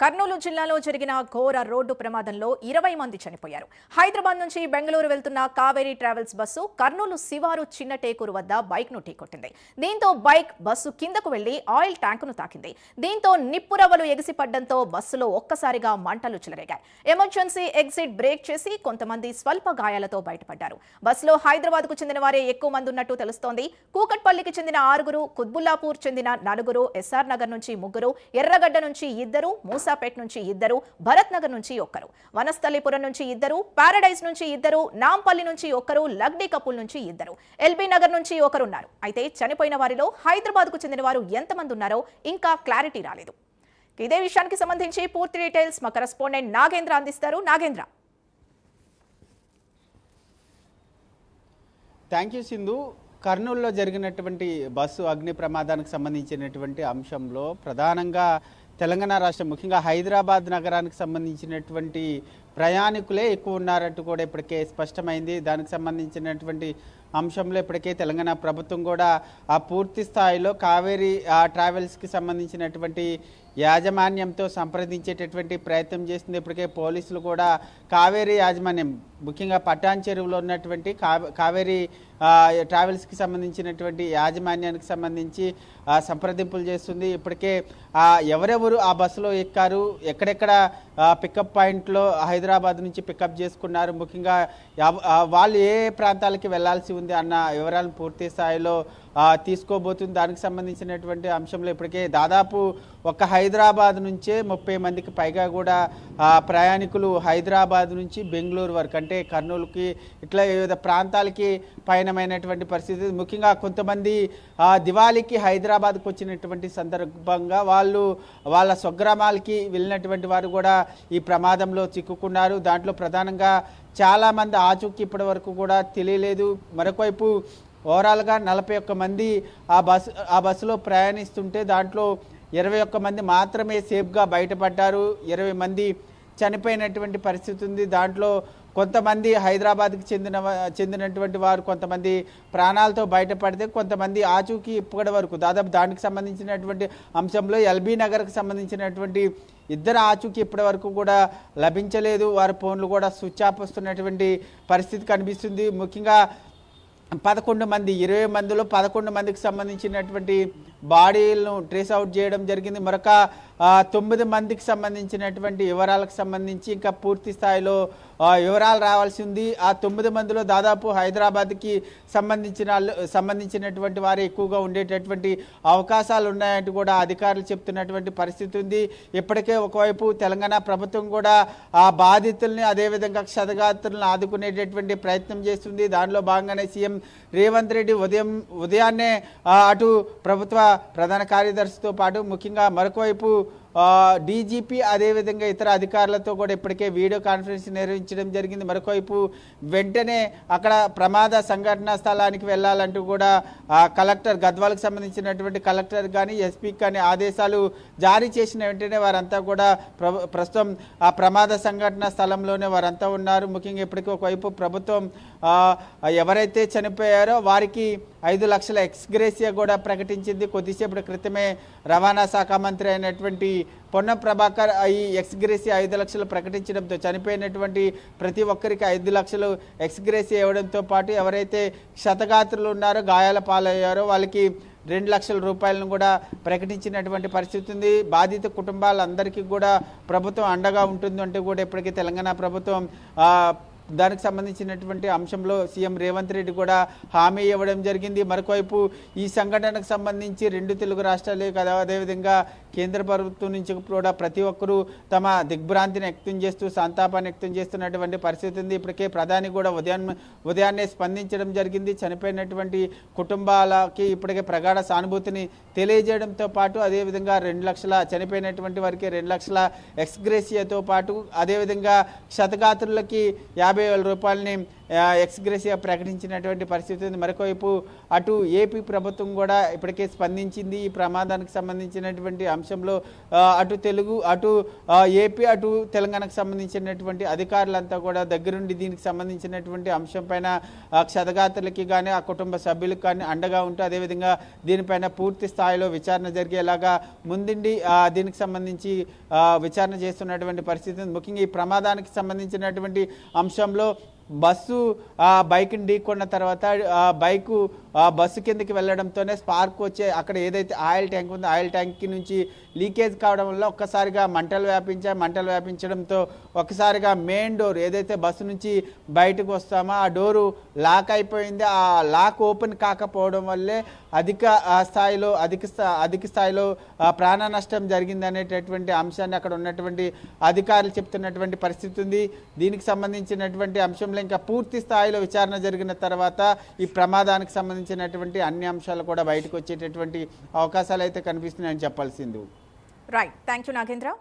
కర్నూలు జిల్లాలో జరిగిన ఘోర రోడ్డు ప్రమాదంలో ఇరవై మంది చనిపోయారు. హైదరాబాద్ నుంచి బెంగళూరు వెళ్తున్న కావేరీ ట్రావెల్స్ బస్సు కర్నూలు శివారు చిన్న టేకూరు వద్ద బైక్ను ఢీకొట్టింది. దీంతో బైక్ బస్సు కిందకు వెళ్ళి ఆయిల్ ట్యాంకును తాకింది. దీంతో నిప్పురవ్వలు ఎగిసిపడ్డంతో బస్సులో ఒక్కసారిగా మంటలు చెలరేగాయి. ఎమర్జెన్సీ ఎగ్జిట్ బ్రేక్ చేసి కొంతమంది స్వల్ప గాయాలతో బయటపడ్డారు. బస్సులో హైదరాబాద్కు చెందిన వారే ఎక్కువ మంది ఉన్నట్టు తెలుస్తోంది. కూకట్పల్లికి చెందిన ఆరుగురు కుత్బుల్లాపూర్ చెందిన నలుగురు ఎస్ఆర్ నగర్ నుంచి ముగ్గురు ఎర్రగడ్డ నుంచి ఇద్దరు మూసాపేట్ నుంచి ఇద్దరు భరత్ నగర్ నుంచి ఒక్కరు వనస్థలిపురం నుంచి ఇద్దరు పారడైజ్ నుంచి ఇద్దరు నాంపల్లి నుంచి ఒక్కరు లగ్డీ కపుల్ నుంచి ఇద్దరు ఎల్బీ నగర్ నుంచి ఒకరున్నారు. అయితే చనిపోయిన వారిలో హైదరాబాద్కు చెందిన వారు ఎంతమంది ఉన్నారో ఇంకా క్లారిటీ రాలేదు. ఇదే విషయానికి సంబంధించి పూర్తి డీటెయిల్స్ మా కరెస్పాండెంట్ నాగేంద్ర అందిస్తారు. నాగేంద్ర. Thank you Sindhu. కర్నూలులో జరిగినటువంటి బస్సు అగ్ని ప్రమాదానికి సంబంధించినటువంటి అంశంలో ప్రధానంగా తెలంగాణ రాష్ట్రం ముఖ్యంగా హైదరాబాద్ నగరానికి సంబంధించినటువంటి ప్రయాణికులే ఎక్కువ ఉన్నారంటూ కూడా ఇప్పటికే స్పష్టమైంది. దానికి సంబంధించినటువంటి అంశంలో ఇప్పటికే తెలంగాణ ప్రభుత్వం కూడా ఆ పూర్తి స్థాయిలో కావేరీ ఆ ట్రావెల్స్కి సంబంధించినటువంటి యాజమాన్యంతో సంప్రదించేటటువంటి ప్రయత్నం చేస్తుంది. ఇప్పటికే పోలీసులు కూడా కావేరీ యాజమాన్యం ముఖ్యంగా పట్టాన్ చెరువులో ఉన్నటువంటి కావేరీ ట్రావెల్స్కి సంబంధించినటువంటి యాజమాన్యానికి సంబంధించి సంప్రదింపులు చేస్తుంది. ఇప్పటికే ఎవరెవరు ఆ బస్సులో ఎక్కారు ఎక్కడెక్కడ పికప్ పాయింట్లో హైదరాబాద్ నుంచి పికప్ చేసుకున్నారు ముఖ్యంగా వాళ్ళు ఏ ప్రాంతాలకి వెళ్ళాల్సి ఉంది అన్న వివరాలను పూర్తి స్థాయిలో తీసుకోబోతుంది. దానికి సంబంధించినటువంటి అంశంలో ఇప్పటికే దాదాపు ఒక హైదరాబాద్ నుంచే ముప్పై మందికి పైగా కూడా ప్రయాణికులు హైదరాబాద్ నుంచి బెంగళూరు వరకు అంటే కర్నూలుకి ఇట్లా వివిధ ప్రాంతాలకి పైన పయనమైనటువంటి పరిస్థితి. ముఖ్యంగా కొంతమంది ఆ, దివాళీకి హైదరాబాద్కి వచ్చినటువంటి సందర్భంగా వాళ్ళు వాళ్ళ స్వగ్రామాలకి వెళ్ళినటువంటి వారు కూడా ఈ ప్రమాదంలో చిక్కుకున్నారు. దాంట్లో ప్రధానంగా చాలామంది ఆచూకీ ఇప్పటి వరకు కూడా తెలియలేదు. మరొకవైపు ఓవరాల్గా నలభై ఒక్క మంది ఆ బస్సు ఆ బస్సులో ప్రయాణిస్తుంటే దాంట్లో ఇరవై ఒక్క మంది మాత్రమే సేఫ్గా బయటపడ్డారు. ఇరవై మంది చనిపోయినటువంటి పరిస్థితి ఉంది. దాంట్లో కొంతమంది హైదరాబాద్కి చెందిన చెందినటువంటి వారు కొంతమంది ప్రాణాలతో బయటపడితే కొంతమంది ఆచూకీ ఇప్పటి వరకు దాదాపు దానికి సంబంధించినటువంటి అంశంలో ఎల్బీ నగర్కి సంబంధించినటువంటి ఇద్దరు ఆచూకీ ఇప్పటి వరకు కూడా లభించలేదు. వారి ఫోన్లు కూడా స్విచ్ ఆఫ్ వస్తున్నటువంటి పరిస్థితి కనిపిస్తుంది. ముఖ్యంగా పదకొండు మంది ఇరవై మందిలో పదకొండు మందికి సంబంధించినటువంటి బాడీలను ట్రేస్ అవుట్ చేయడం జరిగింది. మరొక తొమ్మిది మందికి సంబంధించినటువంటి వివరాలకు సంబంధించి ఇంకా పూర్తి స్థాయిలో వివరాలు రావాల్సి ఉంది. ఆ తొమ్మిది మందిలో దాదాపు హైదరాబాద్కి సంబంధించిన వాళ్ళు- సంబంధించినటువంటి వారు ఎక్కువగా ఉండేటటువంటి అవకాశాలు ఉన్నాయంటూ కూడా అధికారులు చెప్తున్నటువంటి పరిస్థితి ఉంది. ఇప్పటికే ఒకవైపు తెలంగాణ ప్రభుత్వం కూడా ఆ బాధితుల్ని అదేవిధంగా క్షతగాత్రులను ఆదుకునేటటువంటి ప్రయత్నం చేస్తుంది. దానిలో భాగంగానే సీఎం రేవంత్ రెడ్డి ఉదయం ఉదయాన్నే అటు ప్రభుత్వ ప్రధాన కార్యదర్శితో పాటు ముఖ్యంగా మరొక వైపు డీజీపీ అదేవిధంగా ఇతర అధికారులతో కూడా ఇప్పటికే వీడియో కాన్ఫరెన్స్ నిర్వహించడం జరిగింది. మరొకవైపు వెంటనే అక్కడ ప్రమాద సంఘటనా స్థలానికి వెళ్ళాలంటూ కూడా కలెక్టర్ గద్వాలకు సంబంధించినటువంటి కలెక్టర్ కానీ ఎస్పీకి కానీ ఆదేశాలు జారీ చేసిన వెంటనే వారంతా కూడా ప్ర- ప్రస్తుతం ఆ ప్రమాద సంఘటన స్థలంలోనే వారంతా ఉన్నారు. ముఖ్యంగా ఇప్పటికీ ఒకవైపు ప్రభుత్వం ఎవరైతే చనిపోయారో వారికి ఐదు లక్షల ఎక్స్గ్రేసియా కూడా ప్రకటించింది. కొద్దిసేపటి క్రితమే రవాణా శాఖ మంత్రి అయినటువంటి పొన్నం ప్రభాకర్ ఈ ఎక్స్గ్రేసియా ఐదు లక్షలు ప్రకటించడంతో చనిపోయినటువంటి ప్రతి ఒక్కరికి ఐదు లక్షలు ఎక్స్గ్రేసియా ఇవ్వడంతో పాటు ఎవరైతే క్షతగాత్రులు ఉన్నారో గాయాల పాలయ్యారో వాళ్ళకి రెండు లక్షల రూపాయలను కూడా ప్రకటించినటువంటి పరిస్థితి ఉంది. బాధిత కుటుంబాలందరికీ కూడా ప్రభుత్వం అండగా ఉంటుంది అంటే కూడా ఇప్పటికీ తెలంగాణ ప్రభుత్వం దానికి సంబంధించినటువంటి అంశంలో సీఎం రేవంత్ రెడ్డి కూడా హామీ ఇవ్వడం జరిగింది. మరొకవైపు ఈ సంఘటనకు సంబంధించి రెండు తెలుగు రాష్ట్రాలే కదా అదేవిధంగా కేంద్ర ప్రభుత్వం నుంచి కూడా ప్రతి ఒక్కరూ తమ దిగ్భ్రాంతిని వ్యక్తం చేస్తూ సంతాపాన్ని వ్యక్తం చేస్తున్నటువంటి పరిస్థితి ఉంది. ఇప్పటికే ప్రధాని కూడా ఉదయం ఉదయాన్నే స్పందించడం జరిగింది. చనిపోయినటువంటి కుటుంబాలకి ఇప్పటికే ప్రగాఢ సానుభూతిని తెలియజేయడంతో పాటు అదేవిధంగా రెండు లక్షల చనిపోయినటువంటి వారికి రెండు లక్షల ఎక్స్గ్రేసియాతో పాటు అదేవిధంగా క్షతగాత్రులకి యాభై వేల రూపాయలని ఎక్స్గ్రెసియా ప్రకటించినటువంటి పరిస్థితి ఉంది మరొకవైపు అటు ఏపీ ప్రభుత్వం కూడా ఇప్పటికే స్పందించింది ఈ ప్రమాదానికి సంబంధించినటువంటి అంశంలో అటు తెలుగు అటు ఏపీ అటు తెలంగాణకు సంబంధించినటువంటి అధికారులంతా కూడా దగ్గరుండి దీనికి సంబంధించినటువంటి అంశం పైన ఆ, క్షతగాత్రులకి కానీ ఆ కుటుంబ సభ్యులకు కానీ అండగా ఉంటూ అదేవిధంగా దీనిపైన పూర్తి స్థాయిలో విచారణ జరిగేలాగా ముందుండి దీనికి సంబంధించి విచారణ చేస్తున్నటువంటి పరిస్థితి ఉంది. ముఖ్యంగా ఈ ప్రమాదానికి సంబంధించినటువంటి అంశంలో బస్సు ఆ బైక్ని ఢీకొన్న తర్వాత ఆ బైకు ఆ బస్సు కిందకి వెళ్ళడంతోనే స్పార్క్ వచ్చే అక్కడ ఏదైతే ఆయిల్ ట్యాంక్ ఉందో ఆయిల్ ట్యాంక్ నుంచి లీకేజ్ కావడం వల్ల ఒక్కసారిగా మంటలు వ్యాపించాయి మంటలు వ్యాపించడంతో ఒక్కసారిగా మెయిన్ డోర్ ఏదైతే బస్సు నుంచి బయటకు వస్తామో ఆ డోరు లాక్ అయిపోయింది. ఆ లాక్ ఓపెన్ కాకపోవడం వల్లే అధిక ఆ, స్థాయిలో అధిక అధిక స్థాయిలో ప్రాణ నష్టం జరిగింది అనేటటువంటి అంశాన్ని అక్కడ ఉన్నటువంటి అధికారులు చెప్తున్నటువంటి పరిస్థితి ఉంది. దీనికి సంబంధించినటువంటి అంశంలో ఇంకా పూర్తి స్థాయిలో విచారణ జరిగిన తర్వాత ఈ ప్రమాదానికి సంబంధించినటువంటి అన్ని అంశాలు కూడా బయటకు వచ్చేటటువంటి అవకాశాలు అయితే కనిపిస్తున్నాయని చెప్పాల్సింది. Right thank you Nagendra